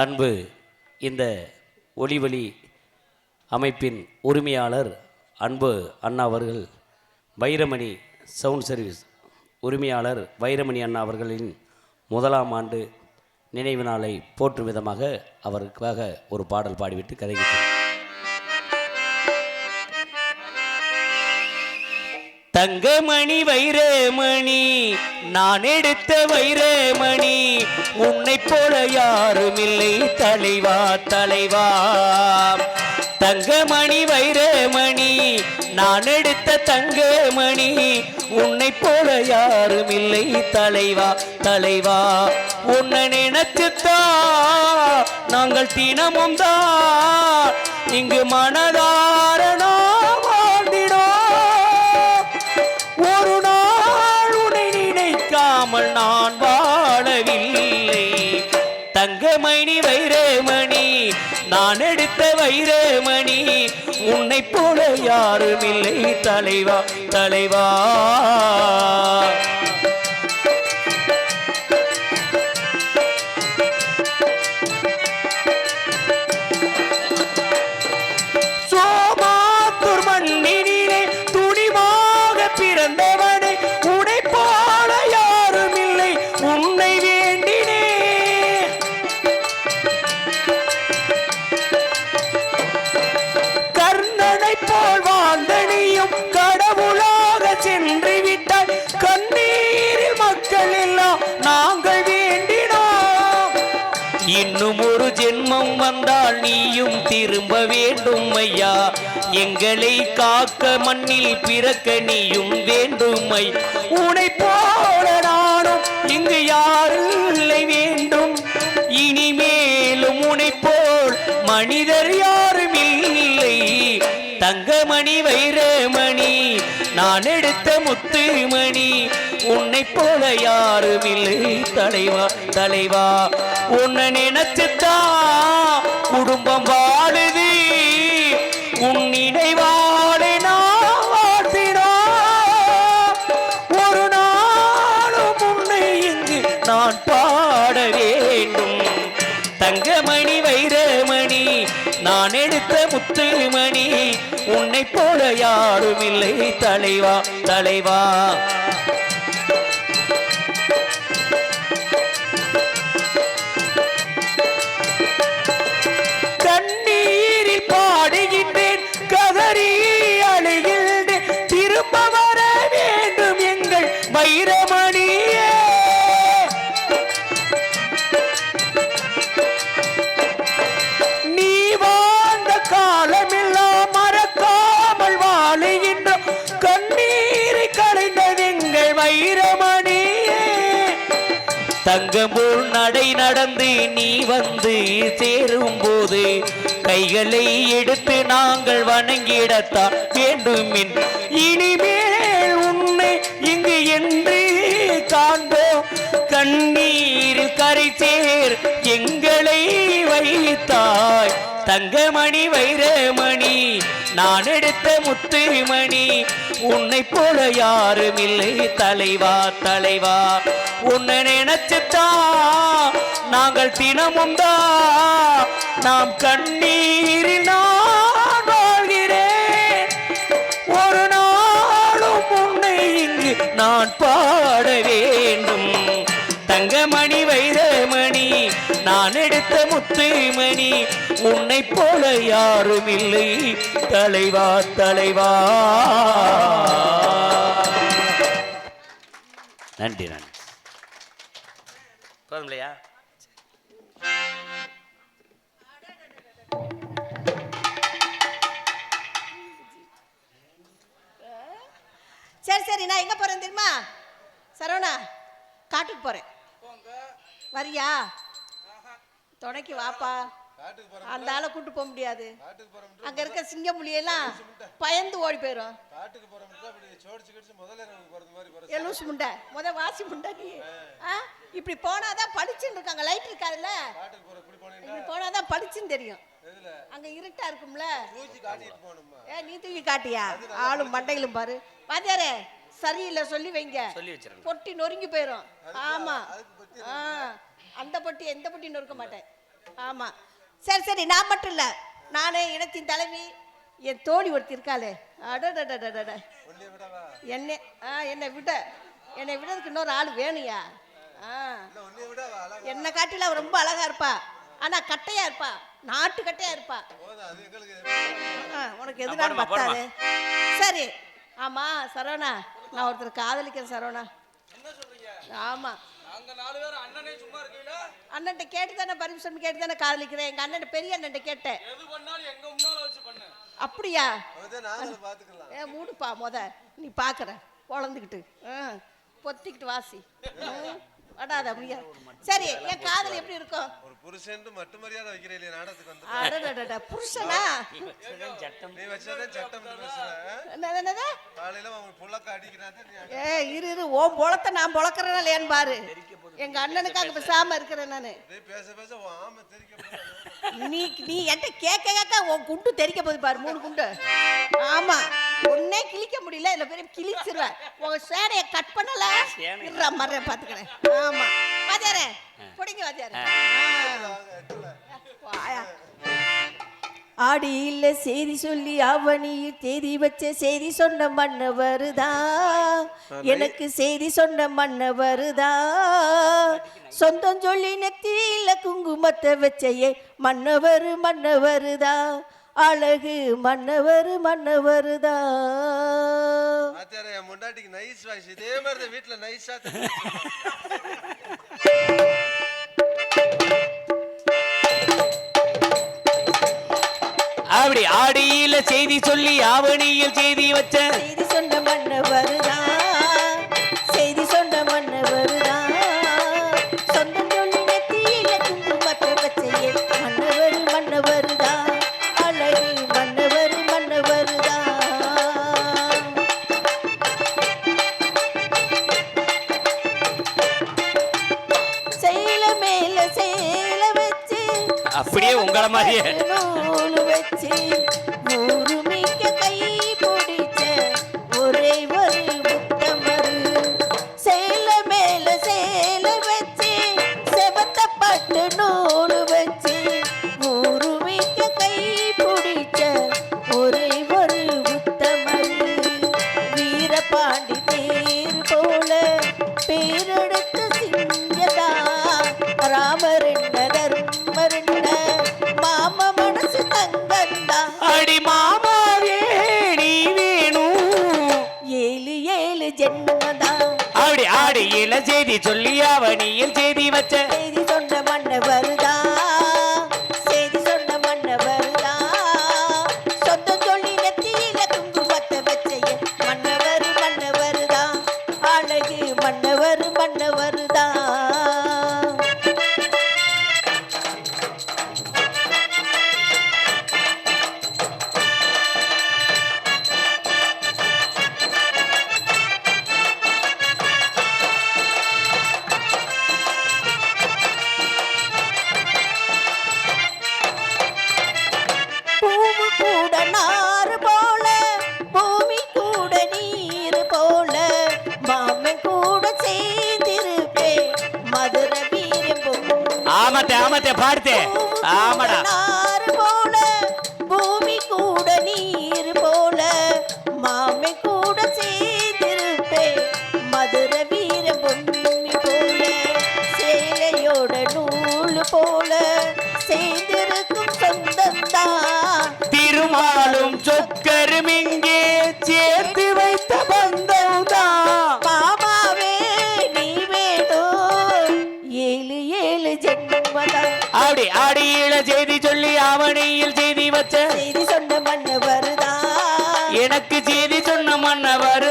அன்பு இந்த ஒளிவழி அமைப்பின் உரிமையாளர் அன்பு அண்ணா அவர்கள் வைரமணி சவுண்ட் சர்வீஸ் உரிமையாளர் வைரமணி அண்ணா அவர்களின் முதலாம் ஆண்டு நினைவு நாளை போற்றும் விதமாக அவருக்காக ஒரு பாடல் பாடிவிட்டு கதைக்கிறேன் தங்கமணி வைரமணி நான் எடுத்த வைரமணி உன்னை போல யாரும் இல்லை தலைவா தலைவா. தங்கமணி வைரமணி நான் எடுத்த தங்கமணி உன்னை போல யாரும் இல்லை தலைவா தலைவா. உன்னை நினைச்சுத்தான் நாங்கள் தினமும் தான் இங்கு மனதாரணம் வைரமணி உன்னை போல யாரும் இல்லை தலைவா தலைவா. வேண்டும் ஐயா. எங்களை காக்க மண்ணில் பிறக்க நீயும் வேண்டும் உனை போல நானும் இங்கு யாரும் இல்லை வேண்டும். இனிமேலும் உனை போல் மனிதர் யாரும் இல்லை. தங்கமணி வைரமணி நான் எடுத்த முத்துமணி உன்னை போல யாரும் இல்லை. தலைவா தலைவா உன்னை நினைச்சுத்தான் குடும்பம் வா. வேண்டும். தங்கமணி வைரமணி நான் எடுத்த முத்துமணி உன்னை போல யாரும் இல்லை தலைவா தலைவா. தங்கம்போல் நடை நடந்து நீ வந்து சேரும் போது கைகளை எடுத்து நாங்கள் வணங்கிடத்தான் வேண்டுமின். இனிமேல் உன்னை இங்கு என்று காண்போம். கண்ணீர் கரை சேர் எங்களை வைத்தாய். தங்கமணி வைரமணி நான் எடுத்த முத்துமணி உன்னை போல யாரும் இல்லை. தலைவா தலைவா உன்னை நினைச்சுத்தா நாங்கள் தினமும் தான் நாம் கண்ணீரில் நான் வாழ்கிறேன். ஒரு நாளும் உன்னை இங்கு நான் பாட வேண்டும். தங்கமணி முத்துமணி உன்னை போல யாரும் இல்லை தலைவா தலைவா. நன்றி நன்றி. போதும் இல்லையா சரி சரி நான் எங்க போறேன் தெரியுமா? சரவணா காட்டுக்கு போறேன். வரியா? துணைக்கு வாப்பா. காட்டுக்கு போறோம் அந்த ஆளை கூட்டு போக முடியாது. காட்டுக்கு போறோம் அங்க இருக்க சிங்க புலியெல்லாம் பயந்து ஓடி போயிடும் காட்டுக்கு போறோம் அப்படி சோடிச்சு கிடிச்சு முதல்ல இரவுக்கு போறது மாதிரி போற ஏ லூசு முண்டை. முத வாசி முண்டை நீ. ஆ. இப்படி போனாதான் பளிச்சுன்னு இருக்காங்க. லைட் இருக்காதுல்ல காட்டுக்கு போற இப்படி போனாதான் பளிச்சுன்னு தெரியும். எதுல? அங்க இருட்டா இருக்கும்ல? ஏ நீ தூக்கி காட்டியா? ஆளும் மண்டையிலும் பாரு. வாத்தியாரே சரியில்லை சொல்லி வைங்க. சொல்லி வச்சிருங்க பொட்டி நொறுங்கி போயிடும் ஆமா. ஆ. அந்த பொட்டி எந்த பொட்டி நொறுக்க மாட்டேன். ஆமா. சரி சரி நான் மட்டும் இல்ல. நானே இனத்தின் தலைவி. என் தோழி ஒருத்தி இருக்காளே. விடவா? என்னை ஆ என்னை விட. என்னை விடறதுக்கு இன்னொரு ஆள் வேணுயா ஆ. என்னை காட்டில அவ ரொம்ப அழகா இருப்பா. ஆனா கட்டையா இருப்பா. நாட்டு கட்டையா இருப்பா? ஆ, உனக்கு எதுனாலும். பத்தாது. சரி. ஆமா சரவணா. நான் ஒருத்தர் காதலிக்கிறேன் சரவணா. ஆமா. நாங்க நாலு பேர் அண்ணனே சும்மா இருக்கீங்களா? அண்ணன்ட்ட கேட்டு தானே பர்மிஷன் கேட்டு தானே காதலிக்கிறேன் எங்க அண்ணன் பெரிய அண்ணன்ட்ட கேட்டேன். எது பண்ணாலும் எங்க முன்னால வச்சு பண்ணு. அப்படியா? மூடுப்பா முத. நீ பார்க்குற குழந்துக்கிட்டு ஆ பொத்திக்கிட்டு வாசி. ம், வடாத அப்படியா சரி என் காதல் எப்படி இருக்கும்? ஒரு புருஷன் மட்டு மரியாதை வைக்கிற இல்லையா நாடகத்துக்கு வந்து? அடடடட புருஷனா? சட்டம். நீ வச்சதான் சட்டம் என்னது காலையில அவன் புள்ளக்க அடிக்கிறான் ஏ இரு இரு ஓன் பொழத்தை நான் பொழக்கிறேன்னா இல்லையான்னு பாரு. எங்க அண்ணனுக்கு அங்க பேசாம இருக்கிறேன் நானு. பேச பேச ஆமை தெரிக்க. நீ நீ என்கிட்ட கேட்க கேட்க உன் குண்டு தெரிக்க போகுது பாரு மூணு குண்டு. ஆமா. ஒன்னே கிழிக்க முடியல இதுல பெரிய கிழிச்சிருவேன் உன் சேனையை கட் பண்ணல. இருறா மர்றேன் பாத்துக்கிறேன். ஆமா. வாத்தியாரே பிடிங்க வாத்தியாரே. ஆடியில் செய்தி சொல்லி அவனியில் தேதி வச்ச செய்தி சொன்ன மண்ண வருதா எனக்கு செய்தி சொன்ன மண்ண வருதா சொந்தம் சொல்லி நெத்தியில குங்குமத்தை வச்சையே மன்னவரு மன்னவருதா அழகு மன்னவரு மன்னவருதா. ஆத்தியாரே, என் முண்டாட்டிக்கு நைஸ் வாய்ஸ் இதே மாதிரி தான் வீட்டுல நைஸா அப்படி ஆடியில செய்தி சொல்லி ஆவணியில் செய்தி வச்ச செய்தி சொன்ன மண்ண அப்படியே உங்கள மாதிரியே. அடி மாமாவே நீ வேணும் ஏழு ஏழு ஜென்மதா அப்படி ஆடியில செய்தி சொல்லி ஆவணியில் செய்தி வச்ச. ஆமத்தே ஆமத்தே பாடுத்தே. ஆமாடா. போல பூமி கூட நீர் போல மாமன் கூட சேர்ந்திருப்பே மதுர வீரம் பொம்மி போல சேலையோட நூல் போல சேர்ந்திருக்கும் சொந்தம்தான் திருமாலும் சொக்கரும் வச்ச செய்தி சொன்ன மண்ண வருதா? எனக்கு செய்தி சொன்ன மன்னவர்